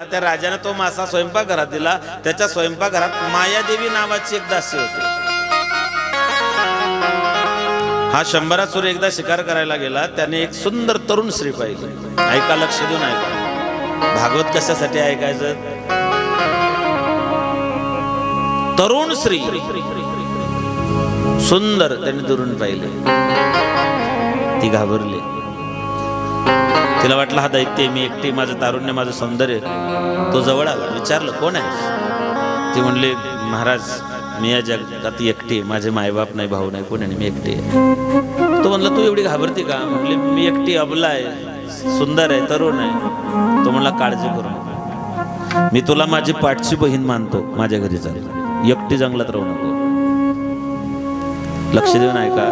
त्या राजाने तो मासा स्वयंपाकघरात दिला. त्याच्या स्वयंपाकघरात मायादेवी नावाची एक दासी होती. हा शंभरा शंभरासुर एकदा शिकार करायला गेला. त्याने एक सुंदर तरुण स्त्री पाहिली. ऐका लक्ष देऊन ऐका. भागवत कशासाठी ऐकायचं? तरुण स्त्री. सुंदर त्याने दुरून पाहिले. ती घाबरली. तिला वाटलं हा दैत्य मी एकटी माझं तारुण्य माझं सौंदर्य. तो जवळ आला विचारलं कोण आहे? ती म्हणली महाराज मी या जगात एकटी आहे. माझे मायबाप नाही भाऊ नाही कोणी नाही मी एकटी आहे. तो म्हणला तू एवढी घाबरते का? म्हणले मी एकटी अबला आहे सुंदर आहे तरुण आहे. तो म्हणला काळजी करू मी तुला माझी पाठची बहीण मानतो माझ्या घरी चालेल एकटी जंगलात राहू नको. लक्ष देऊन ऐका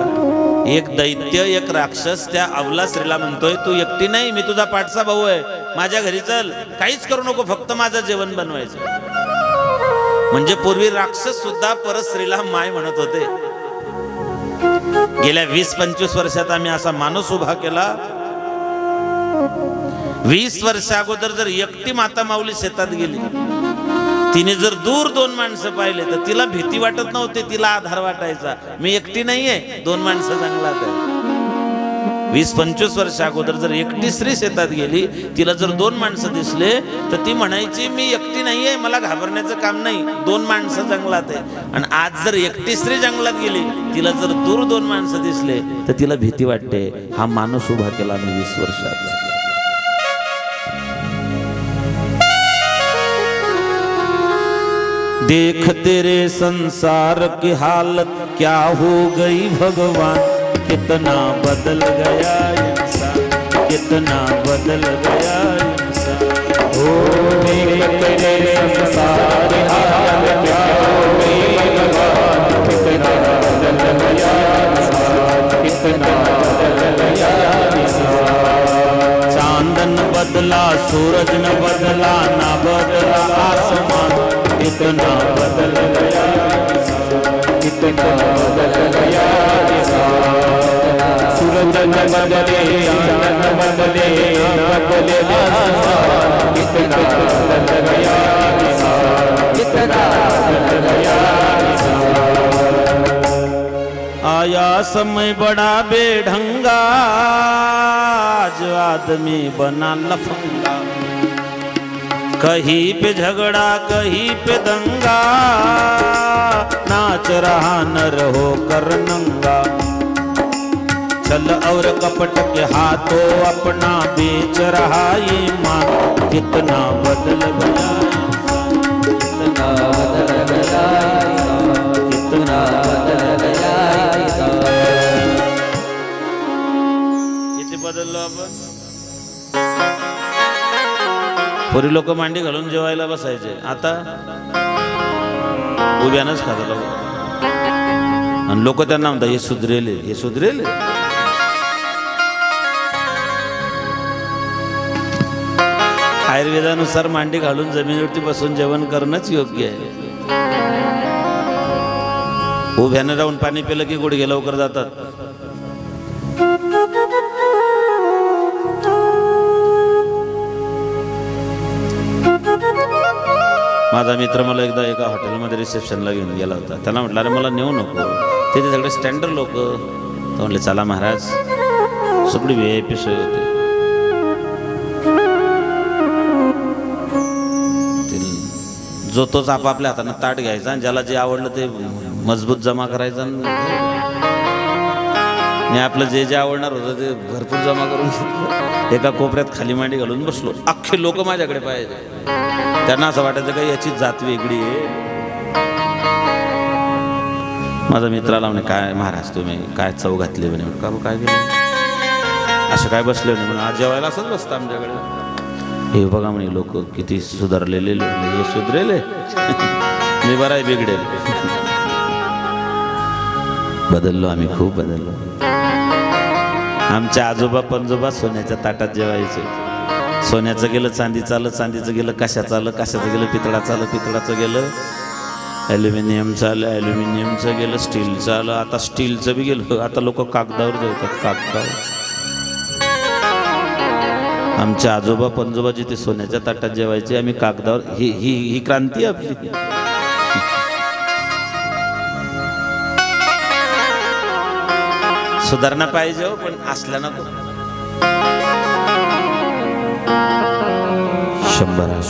एक दैत्य एक राक्षस त्या अवला स्त्रीला म्हणतोय तू एकटी नाही मी तुझा पाठचा भाऊ आहे. माझ्या घरी चल. काहीच करू नको फक्त माझं जेवण बनवायचं. म्हणजे पूर्वी राक्षस सुद्धा परत स्त्रीला माय म्हणत होते. गेल्या वीस पंचवीस वर्षात आम्ही असा माणूस उभा केला. वीस वर्षा अगोदर जर एकटी माता माऊली शेतात गेली तिने जर दूर दोन माणसं पाहिले तर तिला भीती वाटत नव्हती तिला आधार वाटायचा. मी एकटी नाहीये दोन माणसं जंगलात आहे वीस पंचवीस वर्ष अगोदर जर एकटी स्त्री शेतात गेली तिला जर दोन माणसं दिसले तर ती म्हणायची मी एकटी नाहीये मला घाबरण्याचं काम नाही दोन माणसं जंगलात आहे आणि आज जर एकटी स्त्री जंगलात गेली तिला जर दूर दोन माणसं दिसले तर तिला भीती वाटते हा माणूस उभा केला मी वीस वर्षात. देख तेरे संसार की हालत क्या हो गई भगवान? कितना बदल गया इंसान कितना बदल गया इंसान। हो देख तेरे संसार की हालत क्या हो गई भगवान? कितना बदल गया इंसान कितना बदल गया इंसान। चांदन बदला सूरज न बदला ना बदला आसमान। कितना बदल गया कितना बदल गया सूरज न बदले न बदले न बदले आसमान कितना बदल गया कितना बदल गया आया समय बड़ा बेढंगा आज आदमी बना लफंगा। कहीं पे झगड़ा कहीं पे दंगा। नाच रहा नर हो कर नंगा। छल और कपट के हाथों अपना बेच रहा ईमान कितना बदल गया कितना बदल गया। पूर्वी लोक मांडी घालून जेवायला बसायचे. आता उभ्यानंच खात लोक. आणि लोक त्यांना म्हणतात हे सुधरेले हे सुधरेले. आयुर्वेदानुसार मांडी घालून जमिनीवरती बसून जेवण करणंच योग्य आहे. उभ्यानं राहून पाणी पिलं की गुडघे लवकर जातात. माझा मित्र मला एकदा एका हॉटेलमध्ये रिसेप्शनला घेऊन गेला होता. त्याला म्हटलं अरे मला नेऊ नको. तिथे सगळे स्टँडर्ड लोक तर म्हटले चला महाराज सगळी व्ही आय पी सोय होती. ते जो तोच आपापल्या हातानं ताट घ्यायचा आणि ज्याला जे आवडलं ते मजबूत जमा करायचं आणि मी आपलं जे जे आवडणार होतं ते भरपूर जमा करून घेतलं. एका कोपऱ्यात खाली मांडी घालून बसलो. अख्खे लोक माझ्याकडे पाहिजे त्यांना असं वाटायचं का याची जात वेगळी आहे. माझा मित्राला म्हणे काय महाराज तुम्ही काय चव घातली म्हणे? म्हणे, का काय केलं? असं काय बसले म्हणे. म्हणून आज जेवायला असंच बसतं आमच्याकडे. हे बघा म्हणे लोक किती सुधारलेले हे सुधरेले. मी बरा आहे बिघडेल. बदललो आम्ही खूप बदललो. आमच्या आजोबा पणजोबा सोन्याच्या ताटात जेवायचे. सोन्याचं गेलं चांदीचं आलं चांदीचं गेलं कशाचं आलं कशाचं गेलं पितळाचं आलं पितळाचं गेलं. ॲल्युमिनियमचं आलं ॲल्युमिनियमचं गेलं स्टीलचं आलं आता स्टीलचं बी गेलं. आता लोक कागदावर जेवतात कागदावर. आमच्या आजोबा पणजोबा जिथे सोन्याच्या ताटात जेवायचे आम्ही कागदावर ही ही ही क्रांती आपली. सुधारणा पाहिजे हो पण असल्या नको. शंभर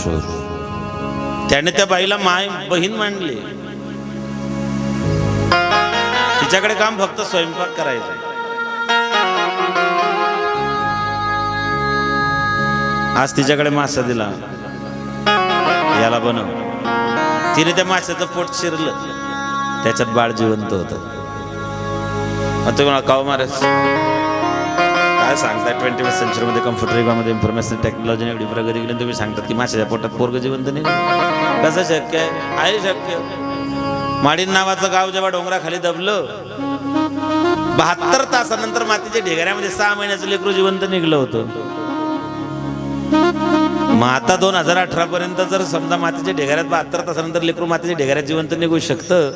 त्याने त्या बाईला माय बहीण मांडली. तिच्याकडे काम फक्त स्वयंपाक करायचं. आज तिच्याकडे मासा दिला. याला बनव. तिने त्या माशाचं पोट शिरलं. त्याच्यात बाळ जिवंत होत. मग तुम्ही काव महाराज काय सांगता ट्वेंटी फर्स्ट सेंचुरीमध्ये कम्प्युटर युगामध्ये इन्फॉर्मेशन टेक्नॉलॉजी एवढी प्रगती केली तुम्ही सांगतात की माशाच्या पोटात पोरग जिवंत नाही कसं शक्य आहे? आहे शक्य. माडीन नावाचं गाव जेव्हा डोंगराखाली दबलं बहात्तर तासानंतर मातीच्या ढेगाऱ्यामध्ये सहा महिन्याचं लेकरू जिवंत निघलं होतं. मग आता दोन हजार अठरा पर्यंत जर समजा मातीच्या ढेगाऱ्यात बहात्तर तासानंतर लेकरू मातीच्या ढेगाऱ्यात जिवंत निघू शकतं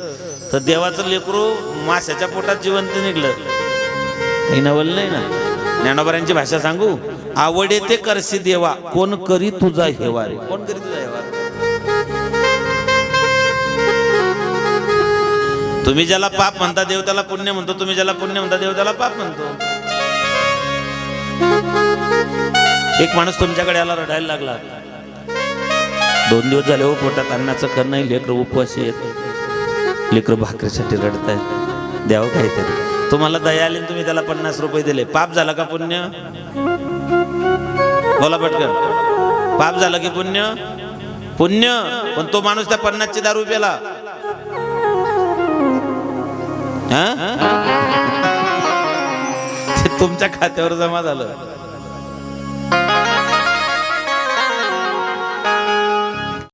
तर देवाचं लेकरू माशाच्या पोटात जिवंत निघलं. काही नवल नाही ना? ज्ञानोबऱ्यांची भाषा सांगू? आवडे ते करसी देवा कोण करी तुझा हेवा रे. कोण करी तुझा हेवा तुम्ही ज्याला पाप म्हणता देव त्याला पुण्य म्हणतो तुम्ही ज्याला पुण्य म्हणता देव त्याला पाप म्हणतो. एक माणूस तुमच्याकडे आला रडायला लागला. दोन दिवस झाले हो पोटात अन्नाचं कर नाही लेकर उपवासी येत लेकर भाकरीसाठी रडतायत. द्यावं हो काहीतरी. तुम्हाला दया आली तुम्ही त्याला पन्नास रुपये दिले. पाप झाला का पुण्य? बोला पटकन. पाप झालं की पुण्य? पुण्य. पण तो माणूस त्या पन्नासची दारू पेला ते तुमच्या खात्यावर जमा झालं.